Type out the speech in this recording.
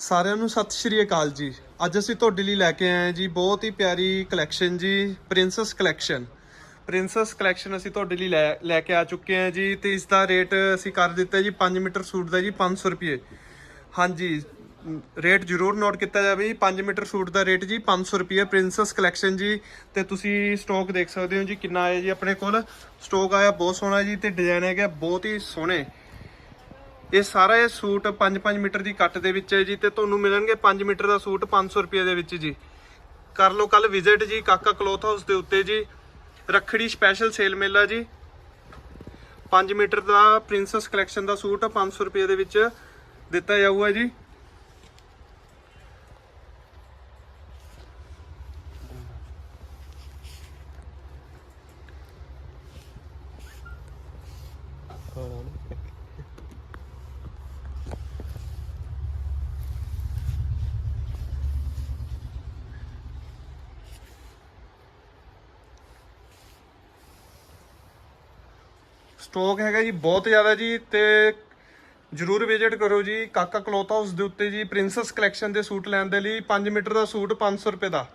ਸਾਰਿਆਂ ਨੂੰ ਸਤਿ ਸ਼੍ਰੀ ਅਕਾਲ ਜੀ। ਅੱਜ ਅਸੀਂ ਤੁਹਾਡੇ ਲਈ ਲੈ ਕੇ ਆਏ ਹਾਂ ਜੀ ਬਹੁਤ ਹੀ ਪਿਆਰੀ ਕਲੈਕਸ਼ਨ ਜੀ ਪ੍ਰਿੰਸੈਸ ਕਲੈਕਸ਼ਨ ਪ੍ਰਿੰਸੈਸ ਕਲੈਕਸ਼ਨ ਅਸੀਂ ਤੁਹਾਡੇ ਲਈ ਲੈ ਲੈ ਕੇ ਆ ਚੁੱਕੇ ਹਾਂ ਜੀ ਤੇ ਇਸ ਦਾ ਰੇਟ ਅਸੀਂ ਕਰ ਦਿੱਤਾ ਜੀ 5 ਮੀਟਰ ਸੂਟ ਦਾ ਜੀ 500 ਰੁਪਏ। ਹਾਂਜੀ ਰੇਟ ਜ਼ਰੂਰ ਨੋਟ ਕੀਤਾ ਜਾਵੇ ਜੀ 5 ਮੀਟਰ ਸੂਟ ਦਾ ਰੇਟ ਜੀ 500 ਰੁਪਏ ਪ੍ਰਿੰਸੈਸ ਕਲੈਕਸ਼ਨ ਜੀ। ਤੇ ਤੁਸੀਂ ਸਟਾਕ ਦੇਖ ਸਕਦੇ ਹੋ ਜੀ ਕਿੰਨਾ ਆਇਆ ਜੀ ਆਪਣੇ ਕੋਲ। ਸਟਾਕ ਆਇਆ ਬਹੁਤ ਸੋਹਣਾ ਜੀ ਤੇ ਡਿਜ਼ਾਈਨ ਹੈਗਾ ਬਹੁਤ ਹੀ ਸੋਹਣੇ। ਇਹ ਸਾਰਾ ਇਹ ਸੂਟ 5-5 ਮੀਟਰ ਦੀ ਕੱਟ ਦੇ ਵਿੱਚ ਹੈ ਜੀ ਤੇ ਤੁਹਾਨੂੰ ਮਿਲਣਗੇ 5 ਮੀਟਰ ਦਾ ਸੂਟ 500 ਰੁਪਏ ਦੇ ਵਿੱਚ ਜੀ। ਕਰ ਲਓ ਕੱਲ ਵਿਜ਼ਿਟ ਜੀ, ਕਾਕਾ ਕਲੋਥ ਹਾਊਸ ਦੇ ਉੱਤੇ ਜੀ। ਰੱਖੜੀ ਸਪੈਸ਼ਲ ਸੇਲ ਮੇਲਾ ਜੀ। 5 ਮੀਟਰ ਦਾ ਪ੍ਰਿੰਸੈਸ ਕਲੈਕਸ਼ਨ ਦਾ ਸੂਟ 500 ਰੁਪਏ ਦੇ ਵਿੱਚ ਦਿੱਤਾ ਜਾਊਗਾ ਜੀ। ਸਟਾਕ ਹੈਗਾ ਜੀ, ਬਹੁਤ ਜ਼ਿਆਦਾ ਜੀ, ਤੇ ਜਰੂਰ ਵਿਜ਼ਿਟ ਕਰੋ ਜੀ, ਕਾਕਾ ਕਲੋਥ ਹਾਊਸ ਦੇ ਉੱਤੇ ਜੀ, ਪ੍ਰਿੰਸੈਸ ਕਲੈਕਸ਼ਨ ਦੇ ਸੂਟ ਲੈਣ ਦੇ ਲਈ 5 ਮੀਟਰ ਦਾ ਸੂਟ 500 ਰੁਪਏ ਦਾ।